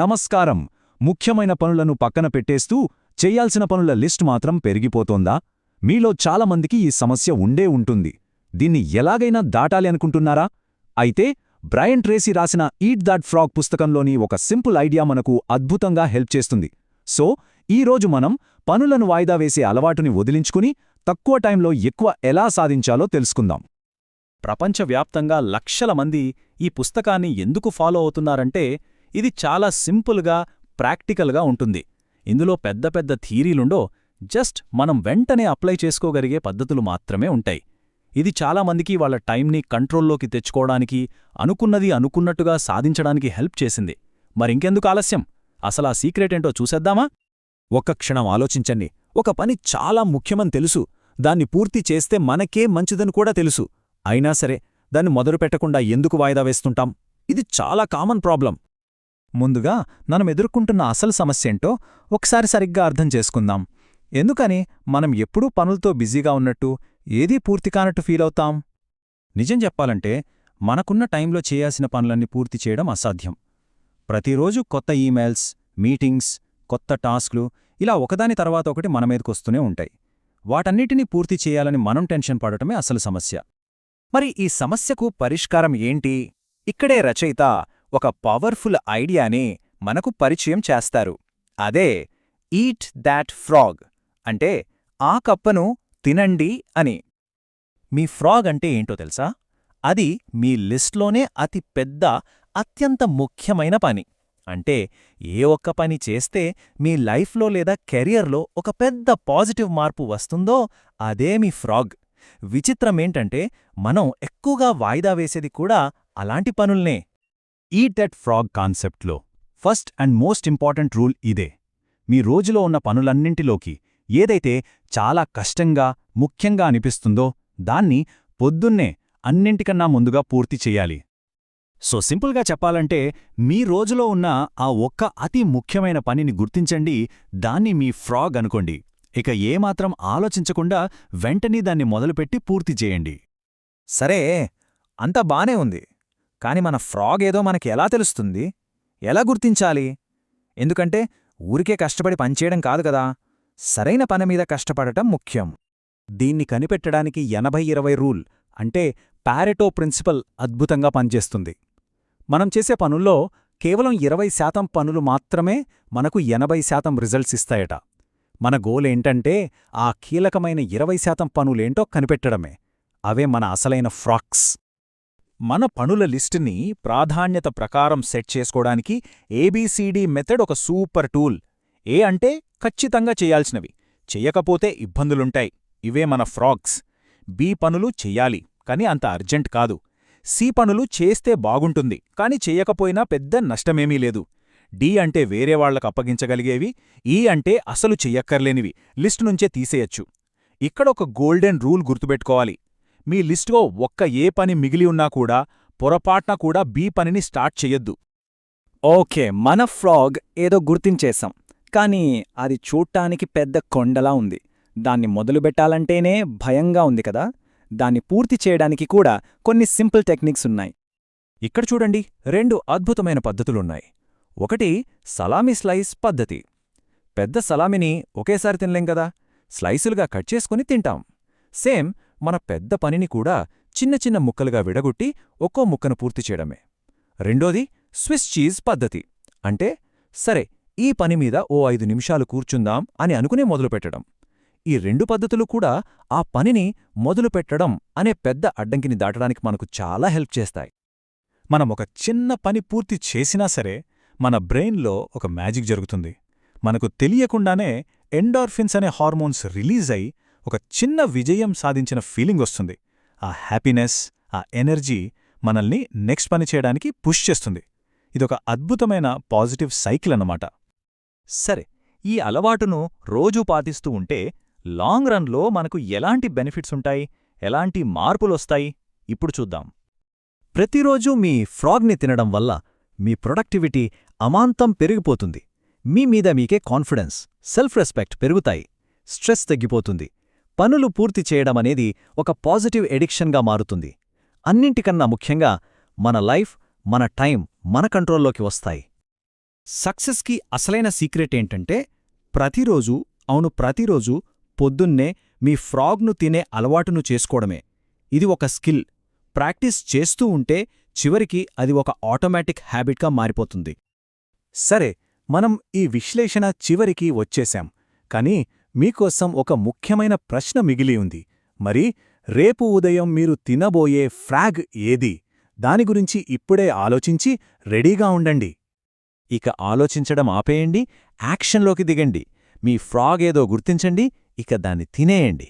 నమస్కారం. ముఖ్యమైన పనులను పక్కన పెట్టేస్తూ చేయాల్సిన పనుల లిస్ట్ మాత్రం పెరిగిపోతోందా? మీలో చాలామందికి ఈ సమస్య ఉండే ఉంటుంది. దీన్ని ఎలాగైనా దాటాలి అనుకుంటున్నారా? అయితే బ్రయన్ ట్రేసీ రాసిన ఈట్ దాట్ ఫ్రాగ్ పుస్తకంలోని ఒక సింపుల్ ఐడియా మనకు అద్భుతంగా హెల్ప్ చేస్తుంది. సో ఈరోజు మనం పనులను వాయిదా వేసే అలవాటుని వదిలించుకుని తక్కువ టైంలో ఎక్కువ ఎలా సాధించాలో తెలుసుకుందాం. ప్రపంచవ్యాప్తంగా లక్షల మంది ఈ పుస్తకాన్ని ఎందుకు ఫాలో అవుతున్నారంటే ఇది చాలా సింపుల్గా ప్రాక్టికల్గా ఉంటుంది. ఇందులో పెద్ద పెద్ద థీరీలుండో జస్ట్ మనం వెంటనే అప్లై చేసుకోగలిగే పద్ధతులు మాత్రమే ఉంటాయి. ఇది చాలామందికి వాళ్ళ టైంని కంట్రోల్లోకి తెచ్చుకోవడానికి అనుకున్నది అనుకున్నట్టుగా సాధించడానికి హెల్ప్ చేసింది. మరింకెందుకు ఆలస్యం? అసలా సీక్రెటేంటో చూసేద్దామా? ఒక్క క్షణం ఆలోచించండి. ఒక పని చాలా ముఖ్యమని తెలుసు. దాన్ని పూర్తి చేస్తే మనకే మంచిదని కూడా తెలుసు. అయినా సరే దాన్ని మొదలుపెట్టకుండా ఎందుకు వాయిదా వేస్తుంటాం? ఇది చాలా కామన్ ప్రాబ్లం. ముందుగా మనం ఎదుర్కొంటున్న అసలు సమస్యేంటో ఒకసారి సరిగ్గా అర్థం చేసుకుందాం. ఎందుకని మనం ఎప్పుడూ పనులతో బిజీగా ఉన్నట్టు ఏదీ పూర్తి కానట్టు ఫీలవుతాం నిజం చెప్పాలంటే మనకున్న టైంలో చేయాల్సిన పనులన్నీ పూర్తి చేయడం అసాధ్యం. ప్రతిరోజు కొత్త ఈమెయిల్స్ మీటింగ్స్ కొత్త టాస్క్లు ఇలా ఒకదాని తర్వాత ఒకటి మన మీదకొస్తూనే ఉంటాయి. వాటన్నిటినీ పూర్తి చేయాలని మనం టెన్షన్ పడటమే అసలు సమస్య. మరి ఈ సమస్యకు పరిష్కారం ఏంటి? ఇక్కడే రచయిత ఒక పవర్ఫుల్ ఐడియాని మనకు పరిచయం చేస్తారు. అదే ఈట్ దాట్ ఫ్రాగ్ అంటే ఆ కప్పను తినండి అని. మీ ఫ్రాగ్ అంటే ఏంటో తెలుసా? అది మీ లిస్ట్లోనే అతి పెద్ద అత్యంత ముఖ్యమైన పని. అంటే ఏ ఒక్క పని చేస్తే మీ లైఫ్లో లేదా కెరియర్లో ఒక పెద్ద పాజిటివ్ మార్పు వస్తుందో అదే మీ ఫ్రాగ్. విచిత్రమేంటంటే మనం ఎక్కువగా వాయిదా వేసేది కూడా అలాంటి పనుల్నే. ఈట్ దట్ ఫ్రాగ్ కాన్సెప్ట్లో first and most important rule ఇదే. మీ రోజులో ఉన్న పనులన్నింటిలోకి ఏదైతే చాలా కష్టంగా ముఖ్యంగా అనిపిస్తుందో దాన్ని పొద్దున్నే అన్నింటికన్నా ముందుగా పూర్తి చెయ్యాలి సో సింపుల్గా చెప్పాలంటే మీ రోజులో ఉన్న ఆ ఒక్క అతి ముఖ్యమైన పనిని గుర్తించండి దాన్ని మీ ఫ్రాగ్ అనుకోండి. ఇక ఏమాత్రం ఆలోచించకుండా వెంటనే దాన్ని మొదలుపెట్టి పూర్తి చేయండి. సరే అంతా బానే ఉంది. కాని మన ఫ్రాగ్ ఏదో మనకి ఎలా తెలుస్తుంది? ఎలా గుర్తించాలి? ఎందుకంటే ఊరికే కష్టపడి పనిచేయడం కాదు కదా. సరైన పని మీద కష్టపడటం ముఖ్యం. దీన్ని కనిపెట్టడానికి ఎనభై ఇరవై రూల్ అంటే పారెటో ప్రిన్సిపల్ అద్భుతంగా పనిచేస్తుంది. మనం చేసే పనుల్లో కేవలం ఇరవై శాతం పనులు మాత్రమే మనకు ఎనభై శాతం రిజల్ట్స్ ఇస్తాయట. మన గోలేంటంటే ఆ కీలకమైన ఇరవై శాతం పనులేంటో కనిపెట్టడమే. అవే మన అసలైన ఫ్రాక్స్ మన పనుల లిస్టుని ప్రాధాన్యత ప్రకారం సెట్ చేసుకోవడానికి ఏబీసీడీ మెథడ్ ఒక సూపర్ టూల్. ఏ అంటే ఖచ్చితంగా చేయాల్సినవి. చెయ్యకపోతే ఇబ్బందులుంటాయి. ఇవే మన ఫ్రాగ్స్. బి పనులు చెయ్యాలి కాని అంత అర్జెంట్ కాదు. సి పనులు చేస్తే బాగుంటుంది కాని చెయ్యకపోయినా పెద్ద నష్టమేమీ లేదు. డి అంటే వేరే వాళ్ళకు అప్పగించగలిగేవి ఈ అంటే అసలు చెయ్యక్కర్లేనివి. లిస్టు నుంచే తీసేయచ్చు. ఇక్కడ ఒక గోల్డెన్ రూల్ గుర్తుపెట్టుకోవాలి. మీ లిస్టులో ఒక్క ఏ పని మిగిలి ఉన్నా కూడా పొరపాట్న కూడా బి పనిని స్టార్ట్ చెయ్యొద్దు. ఓకే మన ఫ్రాగ్ ఏదో గుర్తించేశాం కానీ అది చూడ్టానికి పెద్ద కొండలా ఉంది. దాన్ని మొదలుపెట్టాలంటేనే భయంగా ఉంది కదా? దాన్ని పూర్తి చేయడానికి కూడా కొన్ని సింపుల్ టెక్నిక్స్ ఉన్నాయి. ఇక్కడ చూడండి రెండు అద్భుతమైన పద్ధతులున్నాయి. ఒకటి సలామీ స్లైస్ పద్ధతి. పెద్ద సలామిని ఒకేసారి తినలేం కదా? స్లైసులుగా కట్ చేసుకుని తింటాం. సేమ్ మన పెద్ద పనిని కూడా చిన్న చిన్న ముక్కలుగా విడగొట్టి ఒక్కో ముక్కను పూర్తి చేయడమే. రెండోది స్విస్ చీజ్ పద్ధతి. అంటే సరే ఈ పని మీద ఓ ఐదు నిమిషాలు కూర్చుందాం అని అనుకునే మొదలుపెట్టడం. ఈ రెండు పద్ధతులు కూడా ఆ పనిని మొదలుపెట్టడం అనే పెద్ద అడ్డంకిని దాటడానికి మనకు చాలా హెల్ప్ చేస్తాయి. మనం ఒక చిన్న పని పూర్తి చేసినా సరే మన బ్రెయిన్లో ఒక మ్యాజిక్ జరుగుతుంది. మనకు తెలియకుండానే ఎండార్ఫిన్స్ అనే హార్మోన్స్ రిలీజ్ అయి ఒక చిన్న విజయం సాధించిన ఫీలింగ్ వస్తుంది. ఆ హ్యాపీనెస్ ఆ ఎనర్జీ మనల్ని నెక్స్ట్ పని చేయడానికి పుష్ చేస్తుంది. ఇదొక అద్భుతమైన పాజిటివ్ సైకిల్ అన్నమాట. సరే ఈ అలవాటును రోజూ పాటిస్తూ ఉంటే లాంగ్ రన్లో మనకు ఎలాంటి బెనిఫిట్స్ ఉంటాయి? ఎలాంటి మార్పులొస్తాయి? ఇప్పుడు చూద్దాం. ప్రతిరోజూ మీ ఫ్రాగ్ని తినడం వల్ల మీ ప్రొడక్టివిటీ అమాంతం పెరిగిపోతుంది. మీ మీద మీకే కాన్ఫిడెన్స్ సెల్ఫ్ రెస్పెక్ట్ పెరుగుతాయి. స్ట్రెస్ తగ్గిపోతుంది. పనులు పూర్తి చేయడమనేది ఒక పాజిటివ్ ఎడిక్షన్గా మారుతుంది. అన్నింటికన్నా ముఖ్యంగా మన లైఫ్ మన టైం మన కంట్రోల్లోకి వస్తాయి. సక్సెస్కి అసలైన సీక్రెట్ ఏంటంటే ప్రతిరోజు అవును ప్రతిరోజు పొద్దున్నే మీ ఫ్రాగ్ను తినే అలవాటును చేసుకోవడమే. ఇది ఒక స్కిల్. ప్రాక్టీస్ చేస్తూ ఉంటే చివరికి అది ఒక ఆటోమేటిక్ హ్యాబిట్గా మారిపోతుంది. సరే మనం ఈ విశ్లేషణ చివరికి వచ్చేశాం. కానీ మీకోసం ఒక ముఖ్యమైన ప్రశ్న మిగిలి ఉంది. మరి రేపు ఉదయం మీరు తినబోయే ఫ్రాగ్ ఏది? దాని గురించి ఇప్పుడే ఆలోచించి రెడీగా ఉండండి. ఇక ఆలోచించడం ఆపేయండి యాక్షన్లోకి దిగండి. మీ ఫ్రాగ్ ఏదో గుర్తించండి ఇక దాన్ని తినేయండి.